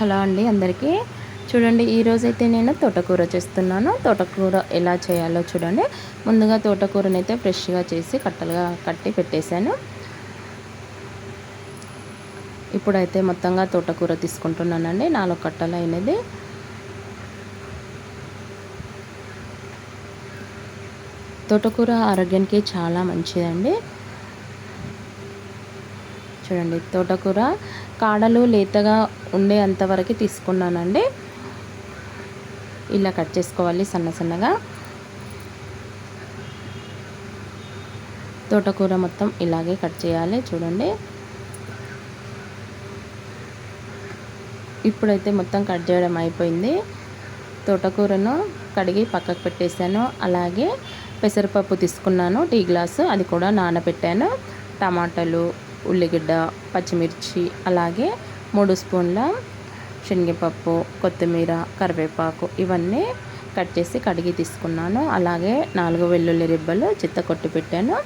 Hello అండి అందరికీ. చూడండి ఈరోజైతే నేను తోటకూర చేస్తున్నాను. తోటకూర ఎలా చేయాలో చూడండి. ముందుగా తోటకూరని అయితే ఫ్రెష్గా చేసి కట్టలుగా కట్టి పెట్టేశాను. ఇప్పుడైతే మొత్తంగా తోటకూర తీసుకుంటున్నానండి. నాలుగు కట్టలు అయినది. తోటకూర ఆరోగ్యానికి చాలా మంచిదండి. చూడండి తోటకూర కాడలు లేతగా ఉండే అంతవరకు తీసుకున్నానండి. ఇలా కట్ చేసుకోవాలి సన్న సన్నగా. తోటకూర మొత్తం ఇలాగే కట్ చేయాలి చూడండి. ఇప్పుడైతే మొత్తం కట్ చేయడం అయిపోయింది. తోటకూరను కడిగి పక్కకు పెట్టేశాను. అలాగే పెసరపప్పు తీసుకున్నాను టీ గ్లాసు. అది కూడా నానబెట్టాను. టమాటాలు ఉల్లిగడ్డ పచ్చిమిర్చి అలాగే మూడు స్పూన్ల శనగపప్పు కొత్తిమీర కరివేపాకు ఇవన్నీ కట్ చేసి కడిగి తీసుకున్నాను. అలాగే నాలుగు వెల్లుల్లి రిబ్బలు చిత్త కొట్టి పెట్టాను.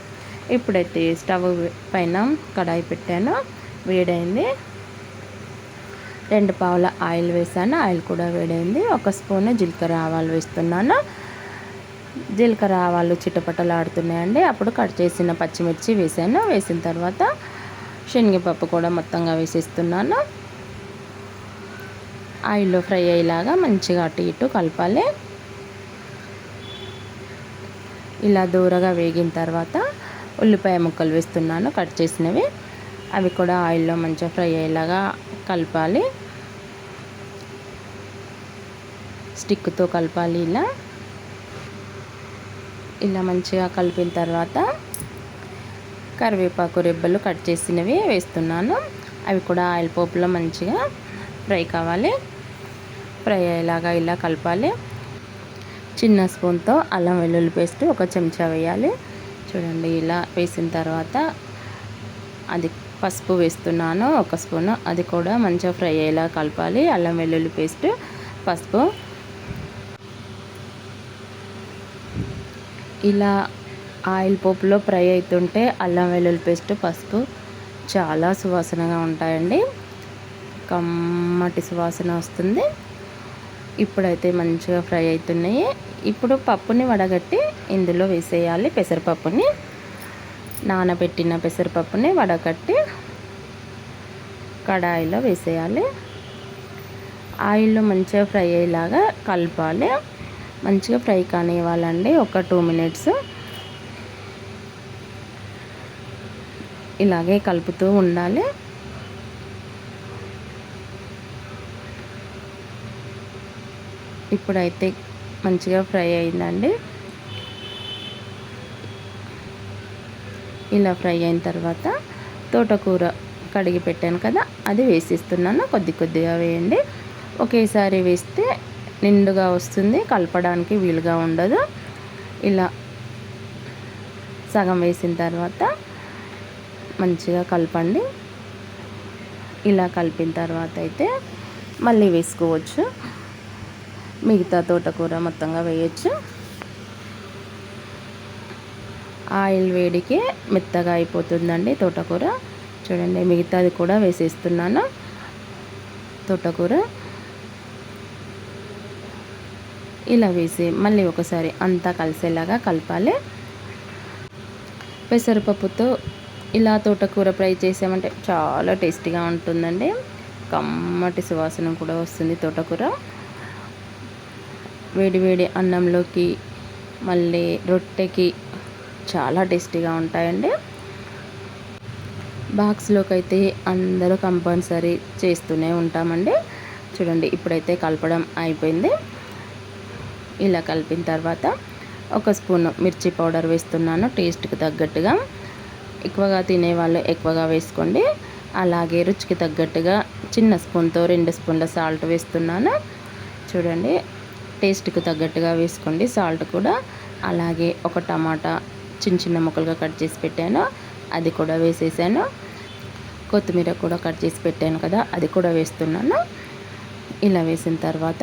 ఇప్పుడైతే స్టవ్ పైన కడాయి పెట్టాను. వేడైంది. రెండు పావుల ఆయిల్ వేసాను ఆయిల్ కూడా వేడైంది. ఒక స్పూన్ జీలకర్ర ఆవాలు వేస్తున్నాను. జీలకర్ర ఆవాలు చిటపటలాడుతున్నాయండి. అప్పుడు కట్ చేసిన పచ్చిమిర్చి వేసాను వేసిన తర్వాత శనగపప్పు కూడా మొత్తంగా వేసేస్తున్నాను. ఆయిల్లో ఫ్రై అయ్యేలాగా మంచిగా అటు ఇటు కలపాలి. ఇలా దూరగా వేగిన తర్వాత ఉల్లిపాయ ముక్కలు వేస్తున్నాను కట్ చేసినవి. అవి కూడా ఆయిల్లో మంచిగా ఫ్రై అయ్యేలాగా కలపాలి. స్టిక్తో కలపాలి ఇలా. ఇలా మంచిగా కలిపిన తర్వాత కరివేపాకు రెబ్బలు కట్ చేసినవి వేస్తున్నాను. అవి కూడా ఆయిల్ పోపులో మంచిగా ఫ్రై కావాలి. ఫ్రై అయ్యేలాగా ఇలా కలపాలి. చిన్న స్పూన్తో అల్లం వెల్లుల్లి పేస్ట్ ఒక చెంచా వేయాలి. చూడండి ఇలా వేసిన తర్వాత అది పసుపు వేస్తున్నాను ఒక స్పూన్. అది కూడా మంచిగా ఫ్రై అయ్యేలా కలపాలి. అల్లం వెల్లుల్లి పేస్ట్ పసుపు. ఇలా ఆయిల్ పోపులో ఫ్రై అవుతుంటే అల్లం వెల్లుల్లి పేస్ట్ పసుపు చాలా సువాసనగా ఉంటాయండి. కమ్మటి సువాసన వస్తుంది. ఇప్పుడైతే మంచిగా ఫ్రై అవుతున్నాయి ఇప్పుడు పప్పుని వడగట్టి ఇందులో వేసేయాలి పెసరపప్పుని. నానబెట్టిన పెసరపప్పుని వడగట్టి కడాయిలో వేసేయాలి. ఆయిల్లో మంచిగా ఫ్రై అయ్యేలాగా కలపాలి. మంచిగా ఫ్రై కానివ్వాలండి. ఒక టూ మినిట్స్. ఇలాగే కలుపుతూ ఉండాలి. ఇప్పుడైతే మంచిగా ఫ్రై అయిందండి. ఇలా ఫ్రై అయిన తర్వాత తోటకూర కడిగి పెట్టాను కదా అది వేసిస్తున్నాను. కొద్ది కొద్దిగా వేయండి. ఒకేసారి వేస్తే నిండుగా వస్తుంది కలపడానికి వీలుగా ఉండదు. ఇలా సగం వేసిన తర్వాత మంచిగా కలపండి. ఇలా కలిపిన తర్వాత అయితే మళ్ళీ వేసుకోవచ్చు. మిగతా తోటకూర మొత్తంగా వేయచ్చు. ఆయిల్ వేడికి మెత్తగా అయిపోతుందండి తోటకూర. చూడండి మిగతాది కూడా వేసేస్తున్నాను. తోటకూర. ఇలా వేసి మళ్ళీ ఒకసారి అంతా కలిసేలాగా కలపాలి. పెసరపప్పుతో ఇలా తోటకూర ఫ్రై చేసామంటే చాలా టేస్టీగా ఉంటుందండి. కమ్మటి సువాసన కూడా వస్తుంది తోటకూర. వేడి వేడి అన్నంలోకి మళ్ళీ రొట్టెకి చాలా టేస్టీగా ఉంటాయండి. బాక్స్లోకి అయితే అందరూ కంపల్సరీ చేస్తూనే ఉంటామండి. చూడండి ఇప్పుడైతే కలపడం అయిపోయింది. ఇలా కలిపిన తర్వాత ఒక స్పూన్ మిర్చి పౌడర్ వేస్తున్నాను టేస్ట్కి తగ్గట్టుగా. ఎక్కువగా తినేవాళ్ళు ఎక్కువగా వేసుకోండి. అలాగే రుచికి తగ్గట్టుగా చిన్న స్పూన్తో రెండు స్పూన్ల సాల్ట్ వేస్తున్నాను. చూడండి టేస్ట్కి తగ్గట్టుగా వేసుకోండి సాల్ట్ కూడా. అలాగే ఒక టమాటా చిన్న చిన్న ముక్కలుగా కట్ చేసి పెట్టాను. అది కూడా వేసేసాను. కొత్తిమీర కూడా కట్ చేసి పెట్టాను కదా అది కూడా వేస్తున్నాను. ఇలా వేసిన తర్వాత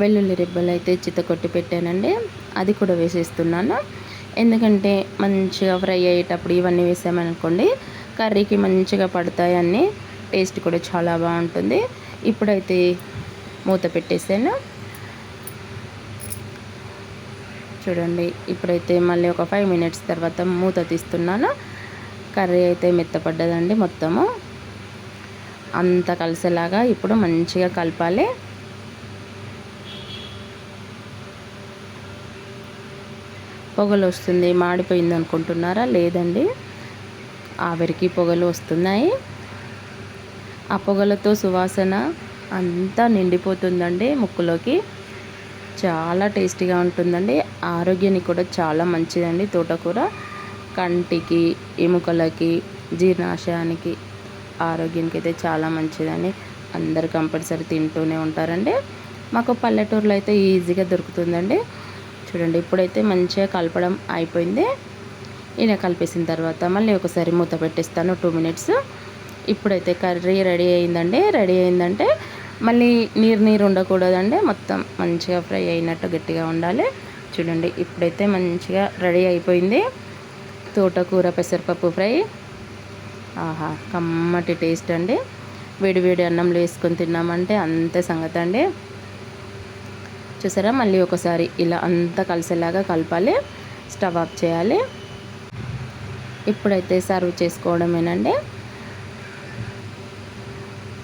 వెల్లుల్లి రిబ్బలు అయితే చిత్తకొట్టి పెట్టానండి. అది కూడా వేసేస్తున్నాను. ఎందుకంటే మంచిగా ఫ్రై అయ్యేటప్పుడు ఇవన్నీ వేసామనుకోండి కర్రీకి మంచిగా పడతాయి అన్నీ. టేస్ట్ కూడా చాలా బాగుంటుంది. ఇప్పుడైతే మూత పెట్టేసాను. చూడండి ఇప్పుడైతే మళ్ళీ ఒక ఫైవ్ మినిట్స్ తర్వాత మూత తీస్తున్నాను. కర్రీ అయితే మెత్తపడ్డదండి మొత్తము. అంత కలిసేలాగా ఇప్పుడు మంచిగా కలపాలి. పొగలు వస్తుంది మాడిపోయింది అనుకుంటున్నారా? లేదండి. ఆవిరికి పొగలు వస్తున్నాయి. ఆ పొగలతో సువాసన అంతా నిండిపోతుందండి ముక్కులోకి. చాలా టేస్టీగా ఉంటుందండి. ఆరోగ్యానికి కూడా చాలా మంచిదండి తోటకూర. కంటికి ఎముకలకి జీర్ణాశయానికి ఆరోగ్యానికి అయితే చాలా మంచిదండి. అందరు కంపల్సరీ తింటూనే ఉంటారండి. మాకు పల్లెటూరులో అయితే ఈజీగా దొరుకుతుందండి. చూడండి ఇప్పుడైతే మంచిగా కలపడం అయిపోయింది. ఇలా కలిపేసిన తర్వాత మళ్ళీ ఒకసారి మూత పెట్టేస్తాను టూ మినిట్స్ ఇప్పుడైతే కర్రీ రెడీ అయిందండి. రెడీ అయిందంటే మళ్ళీ నీరు నీరు ఉండకూడదండి. మొత్తం మంచిగా ఫ్రై అయినట్టు గట్టిగా ఉండాలి. చూడండి ఇప్పుడైతే మంచిగా రెడీ అయిపోయింది. తోటకూర పెసరపప్పు ఫ్రై. ఆహా కమ్మటి టేస్ట్ అండి. వేడి వేడి అన్నంలో వేసుకొని తిన్నామంటే అంతే సంగతి అండి చూసారా? మళ్ళీ ఒకసారి ఇలా అంతా కలిసేలాగా కలపాలి. స్టవ్ ఆఫ్ చేయాలి. ఇప్పుడైతే సర్వ్ చేసుకోవడమేనండి.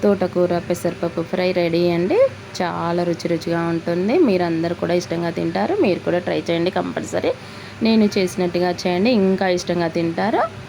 తోటకూర పెసరపప్పు ఫ్రై రెడీ అండి. చాలా రుచి రుచిగా ఉంటుంది. మీరందరూ కూడా ఇష్టంగా తింటారు. మీరు కూడా ట్రై చేయండి కంపల్సరీ. నేను చేసినట్టుగా చేయండి. ఇంకా ఇష్టంగా తింటారు.